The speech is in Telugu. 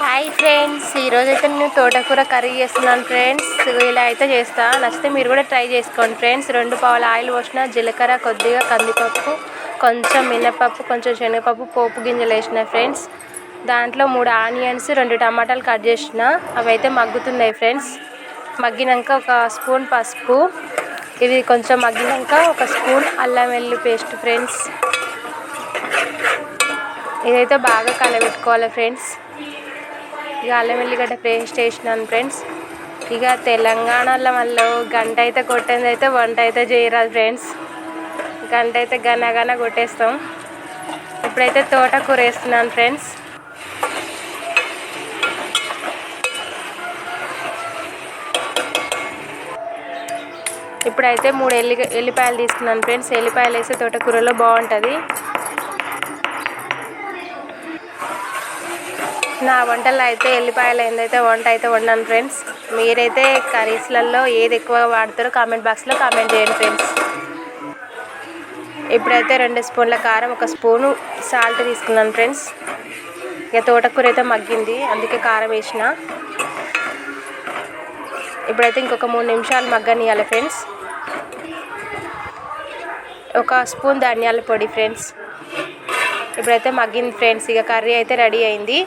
హాయ్ ఫ్రెండ్స్ ఈరోజు అయితే నేను తోటకూర కర్రీ చేస్తున్నాను ఫ్రెండ్స్ ఇలా అయితే చేస్తా. నచ్చితే మీరు కూడా ట్రై చేసుకోండి ఫ్రెండ్స్ రెండు పావుల ఆయిల్ పోసిన జీలకర్ర కొద్దిగా కందిపప్పు కొంచెం మినపప్పు కొంచెం శనగపప్పు పోపు గింజలు వేసిన ఫ్రెండ్స్ దాంట్లో మూడు ఆనియన్స్ రెండు టమాటాలు కట్ చేసిన. అవి అయితే మగ్గుతున్నాయి ఫ్రెండ్స్ మగ్గినాక ఒక స్పూన్ పసుపు. ఇది కొంచెం మగ్గినాక ఒక స్పూన్ అల్లం వెల్లుల్లి పేస్ట్ ఫ్రెండ్స్ ఇదైతే బాగా కలబెట్టుకోవాలి ఫ్రెండ్స్ ఇక అల్లం వెల్లిగడ్డ పేస్ట్ వేసినాను ఫ్రెండ్స్. ఇక తెలంగాణలో మళ్ళీ గంట అయితే కొట్టింది అయితే వంట అయితే చేయరాదు ఫ్రెండ్స్. గంట అయితే గన గన కొట్టేస్తాం. ఇప్పుడైతే తోటకూర వేస్తున్నాను ఫ్రెండ్స్. ఇప్పుడైతే మూడు ఎల్లి ఎల్లిపాయలు తీసుకున్నాను ఫ్రెండ్స్. ఎల్లిపాయలు వేస్తే తోటకూరలో బాగుంటుంది. నా వంటల్లో అయితే ఎల్లిపాయలు ఏందైతే వంట అయితే వండాను ఫ్రెండ్స్. మీరైతే కర్రీస్లలో ఏది ఎక్కువ వాడతారో కామెంట్ బాక్స్లో కామెంట్ చేయండి ఫ్రెండ్స్. ఇప్పుడైతే రెండు స్పూన్ల కారం ఒక స్పూను సాల్ట్ తీసుకున్నాను ఫ్రెండ్స్. ఇక తోటకూర అయితే మగ్గింది అందుకే కారం వేసిన. ఇప్పుడైతే ఇంకొక మూడు నిమిషాలు మగ్గనియాలి ఫ్రెండ్స్. ఒక స్పూన్ ధనియాల పొడి ఫ్రెండ్స్. ఇప్పుడైతే మగ్గింది ఫ్రెండ్స్ ఇక కర్రీ అయితే రెడీ అయింది.